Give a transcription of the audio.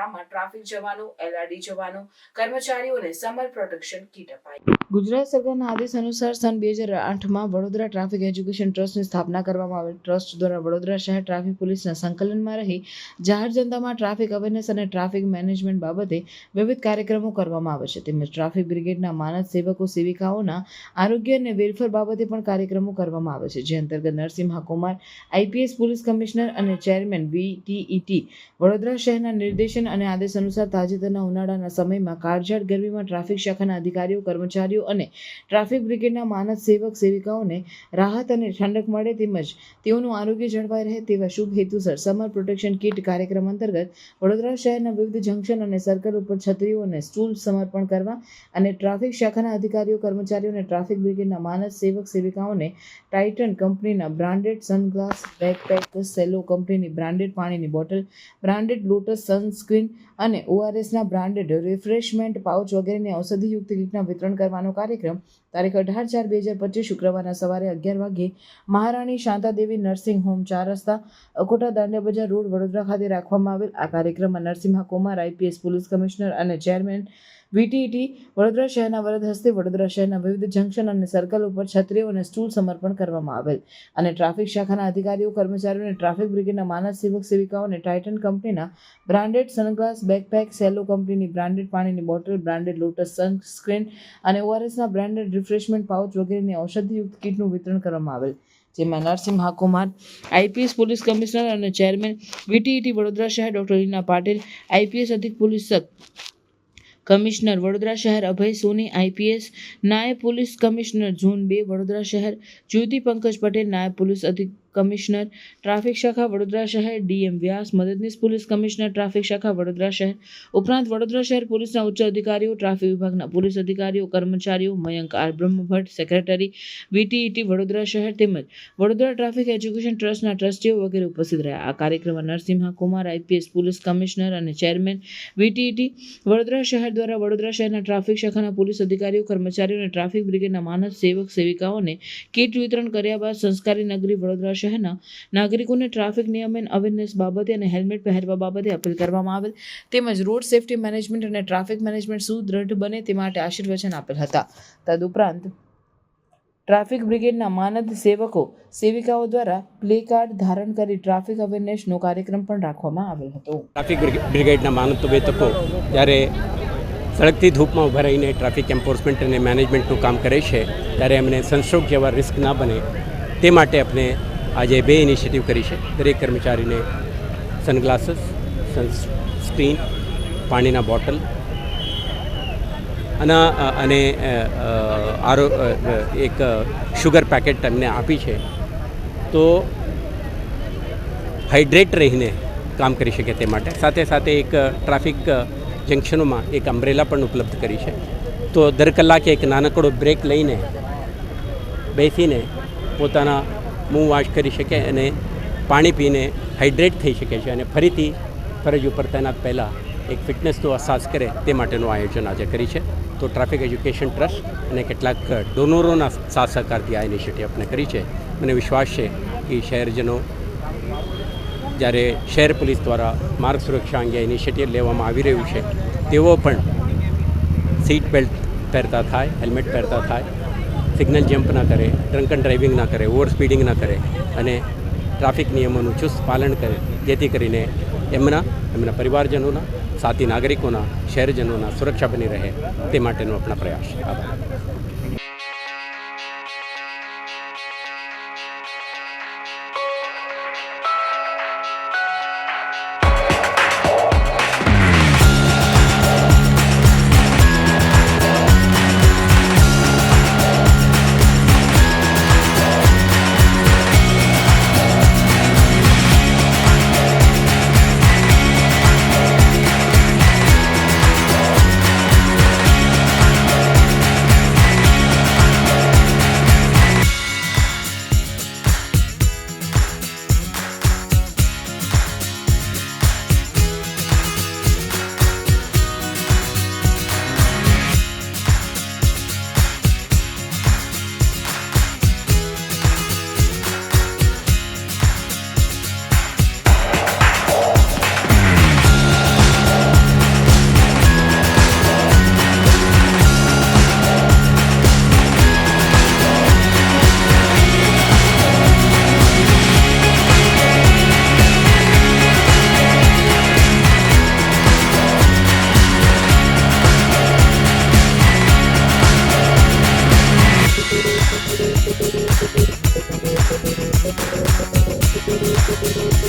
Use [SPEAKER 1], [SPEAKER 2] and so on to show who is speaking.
[SPEAKER 1] વડોદરામાં ટ્રાફિક જવાનો એલઆરડી જવાનો, કર્મચારીઓને સમર પ્રોટેક્શન કીટ અપાઈ. ગુજરાત સરકારના આદેશ અનુસાર સન બે હજાર આઠમાં વડોદરા ટ્રાફિક એજ્યુકેશન ટ્રસ્ટની સ્થાપના કરવામાં આવેલ ટ્રસ્ટ દ્વારા વડોદરા શહેર ટ્રાફિક પોલીસના સંકલનમાં રહી જાહેર જનતામાં ટ્રાફિક અવેરનેસ અને ટ્રાફિક મેનેજમેન્ટ બાબતે વિવિધ કાર્યક્રમો કરવામાં આવે છે. તેમજ ટ્રાફિક બ્રિગેડના માનસ સેવકો, સેવિકાઓના આરોગ્ય અને વેલફેર બાબતે પણ કાર્યક્રમો કરવામાં આવે છે. જે અંતર્ગત Narsinh Kumar IPS police commissioner અને ચેરમેન વીટીઈટી વડોદરા શહેરના નિર્દેશન અને આદેશ અનુસાર તાજેતરના ઉનાળાના સમયમાં કાળઝાળ ગરમીમાં ટ્રાફિક શાખાના અધિકારીઓ, કર્મચારીઓ અને ટ્રાફિક બ્રિગેડના માનદ સેવક સેવિકાઓને રાહત અને ઠંડક મળે તેમજ તેઓનું આરોગ્ય જળવાઈ રહે તેવા શુભ હેતુસર સમર પ્રોટેક્શન કીટ કાર્યક્રમ અંતર્ગત વડોદરા શહેરના વિવિધ જંકશન અને સર્કલ ઉપર છત્રીઓ અને સ્ટૂલ સમર્પણ કરવા અને ટ્રાફિક શાખાના અધિકારીઓ, કર્મચારીઓ અને ટ્રાફિક બ્રિગેડના માનદ સેવક સેવિકાઓને ટાઇટન કંપનીના બ્રાન્ડેડ સનગ્લાસ બેકપેક સેલો કંપનીની બ્રાન્ડેડ પાણીની બોટલ, બ્રાન્ડેડ લોટસ, સનસ્ક્રીન અને ઓઆરએસના બ્રાન્ડેડ રિફ્રેશમેન્ટ પાઉચ વગેરેની ઔષધિયુક્ત કીટના વિતરણ કરવાનો કાર્યક્રમ તારીખ અઢાર ચાર બે હજાર પચીસ શુક્રવારના સવારે અગિયાર વાગ્યે મહારાણી શાંતાદેવી નર્સિંગ હોમ ચાર રસ્તા અકોટા દાંડિયા બજાર રોડ વડોદરા ખાતે રાખવામાં આવેલ આ કાર્યક્રમમાં Narsimha Kumar IPS police commissioner અને ચેરમેન વીટીઈટી, વડોદરા શહેરના વરદ હસ્તે વડોદરા શહેરના વિવિધ જંકશન અને સર્કલ ઉપર છત્રીઓ અને સ્ટૂલ સમર્પણ કરવામાં આવેલ અને ટ્રાફિક શાખાના અધિકારીઓ, કર્મચારીઓ અને ટ્રાફિક બ્રિગેડના માનસ સેવક સેવિકાઓને ટાઇટન કંપનીના બ્રાન્ડેડ સનગ્લાસ, બેકપેક, સેલો કંપનીની બ્રાન્ડેડ પાણીની બોટલ, બ્રાન્ડેડ લોટસ, સનસ્ક્રીન અને ઓઆરએસના બ્રાન્ડેડ રિફ્રેશમેન્ટ પાઉચ વગેરેની ઔષધિયુક્ત કીટનું વિતરણ કરવામાં આવેલ. જેમાં Narsinh Kumar IPS police commissioner અને ચેરમેન વીટીઈટી વડોદરા શહેર ડોક્ટર લીના પાટીલ આઈપીએસ અધિક પોલીસ કમિશનર વડોદરા શહેર અભય સોની, આઈપીએસ નાયબ પોલીસ કમિશનર ઝોન બે વડોદરા શહેર જ્યોતિ પંકજ પટેલ, નાયબ પોલીસ અધિક કમિશનર. ટ્રાફિક શાખા વડોદરા શહેર ડીએમ વ્યાસ. મદદનીશ પોલીસ કમિશનર, ટ્રાફિક શાખા વડોદરા શહેર. ઉપરાંત વડોદરા શહેર પોલીસના ઉચ્ચ અધિકારીઓ, ટ્રાફિક વિભાગના પોલીસ અધિકારીઓ, કર્મચારીઓ, Mayank R Brahmbhatt, secretary, VTET Vadodara શહેર તેમજ વડોદરા ટ્રાફિક એજ્યુકેશન ટ્રસ્ટના ટ્રસ્ટીઓ વગેરે ઉપસ્થિત રહ્યા. આ કાર્યક્રમમાં Narsinh Kumar IPS police commissioner અને ચેરમેન વીટીઈટી વડોદરા શહેર દ્વારા વડોદરા શહેરના ટ્રાફિક શાખાના પોલીસ અધિકારીઓ, કર્મચારીઓ અને ટ્રાફિક બ્રિગેડના માનસ સેવક સેવિકાઓને કીટ વિતરણ કર્યા બાદ સંસ્કારી નગરી વડોદરા શહેરના નાગરિકોને ટ્રાફિક નિયમન અવેરનેસ બાબતે અને હેલ્મેટ પહેરવા બાબતે અપીલ કરવામાં આવેલ. તેમજ રોડ સેફટી મેનેજમેન્ટ અને ટ્રાફિક મેનેજમેન્ટ સુદૃઢ બને તે માટે આશીર્વચન આપેલ હતા. તદુપરાંત, ટ્રાફિક બ્રિગેડના માનદ સેવકો, સેવિકાઓ દ્વારા પ્લે કાર્ડ ધારણ કરી ટ્રાફિક અવેરનેસનો કાર્યક્રમ પણ રાખવામાં આવેલ હતો.
[SPEAKER 2] ટ્રાફિક બ્રિગેડના માનદ વેતકો જ્યારે સડકથી ધૂપમાં ઊભા રહીને ટ્રાફિક એન્ફોર્સમેન્ટ અને મેનેજમેન્ટનું કામ કરે છે, ત્યારે એમને સનસ્ટ્રોક જેવા રિસ્ક ના બને તે માટે આપણે આજે બે ઇનિશિયેટિવ કરી છે. દરેક કર્મચારીને સનગ્લાસીસ સનસ્ક્રીન પાણીના બોટલ અને અને આરો એક શુગર પેકેટ એમને આપી છે. તો હાઇડ્રેટ રહીને કામ કરી શકે તે માટે. સાથે સાથે એક ટ્રાફિક જંકશનોમાં એક અમ્બ્રેલા પણ ઉપલબ્ધ કરી છે. તો દર કલાકે એક નાનકડો બ્રેક લઈને બેસીને પોતાના મું વાશ કરી શકે અને પાણી પીને હાઇડ્રેટ થઈ શકે છે અને ફરીથી ફરજ ઉપર તૈનાત પહેલાં એક ફિટનેસનો અહેસાસ કરે તે માટેનું આયોજન આજે કરી છે. તો ટ્રાફિક એજ્યુકેશન ટ્રસ્ટ અને કેટલાક ડોનરોના સાથ સહકારથી આ ઇનિશિયેટિવ આપણે કરી છે. મને વિશ્વાસ છે કે શહેરજનો જ્યારે શહેર પોલીસ દ્વારા માર્ગ સુરક્ષા અંગે ઇનિશિયેટિવ લેવામાં આવી રહ્યું છે, તેઓ પણ સીટ બેલ્ટ પહેરતા થાય હેલ્મેટ પહેરતા થાય સિગ્નલ જમ્પ ના કરે, ડ્રંકન ડ્રાઇવિંગ ના કરે, ઓવર સ્પીડિંગ ના કરે અને ટ્રાફિક નિયમોનું ચુસ્ત પાલન કરે, જેથી કરીને એમના એમના પરિવારજનોના, સાથી નાગરિકોના, શહેરજનોના સુરક્ષા બની રહે તે માટેનો આપણા પ્રયાસ. આભાર.